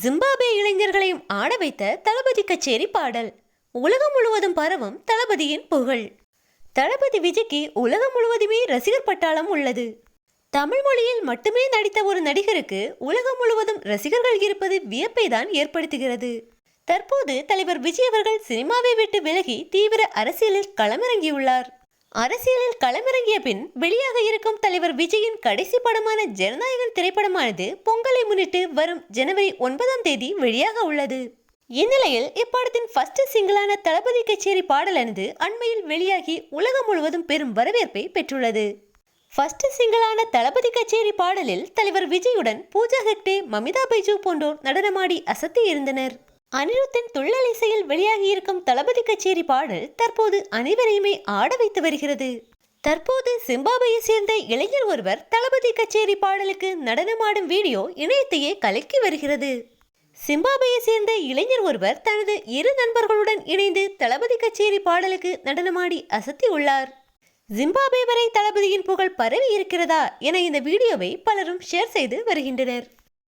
Zimbabwe இளைஞர்களையும் ஆட வைத்த தளபதி கச்சேரி பாடல். உலகம் முழுவதும் பரவும் தளபதியின் புகழ். தளபதி விஜய்க்கு உலகம் முழுவதுமே ரசிகர் பட்டாளம் உள்ளது. தமிழ் மொழியில் மட்டுமே நடித்த ஒரு நடிகருக்கு உலகம் முழுவதும் ரசிகர்கள் இருப்பது வியப்பை தான் ஏற்படுத்துகிறது. தற்போது தலைவர் விஜய் அவர்கள் சினிமாவை விட்டு விலகி தீவிர அரசியலில் களமிறங்கியுள்ளார். அரசியலில் களமிறங்கிய பின் வெளியாக இருக்கும் தலைவர் விஜயின் கடைசி படமான ஜனநாயகன் திரைப்படமானது பொங்கலை முன்னிட்டு வரும் ஜனவரி ஒன்பதாம் தேதி வெளியாக உள்ளது. இந்நிலையில் இப்படத்தின் ஃபர்ஸ்ட் சிங்கிளான தளபதி கச்சேரி பாடலானது அண்மையில் வெளியாகி உலகம் முழுவதும் பெரும் வரவேற்பை பெற்றுள்ளது. ஃபர்ஸ்ட் சிங்கிளான தளபதி கச்சேரி பாடலில் தலைவர் விஜயுடன் பூஜா ஹெக்டே மமிதா பைஜு போன்றோர் நடனமாடி அசத்தி இருந்தனர். அனிருத்தின் துள்ளல் இசையில் வெளியாகியிருக்கும் தளபதி கச்சேரி பாடல் தற்போது அனைவரையுமே ஆட வைத்து வருகிறது. தற்போது சிம்பாபையை சேர்ந்த இளைஞர் ஒருவர் தளபதி கச்சேரி பாடலுக்கு நடனமாடும் வீடியோ இணையத்தையே கலக்கி வருகிறது. சிம்பாபையை சேர்ந்த இளைஞர் ஒருவர் தனது இரு நண்பர்களுடன் இணைந்து தளபதி கச்சேரி பாடலுக்கு நடனமாடி அசத்தி உள்ளார். ஜிம்பாபே வரை தளபதியின் புகழ் பரவி இருக்கிறதா? என இந்த வீடியோவை பலரும் ஷேர் செய்து வருகின்றனர்.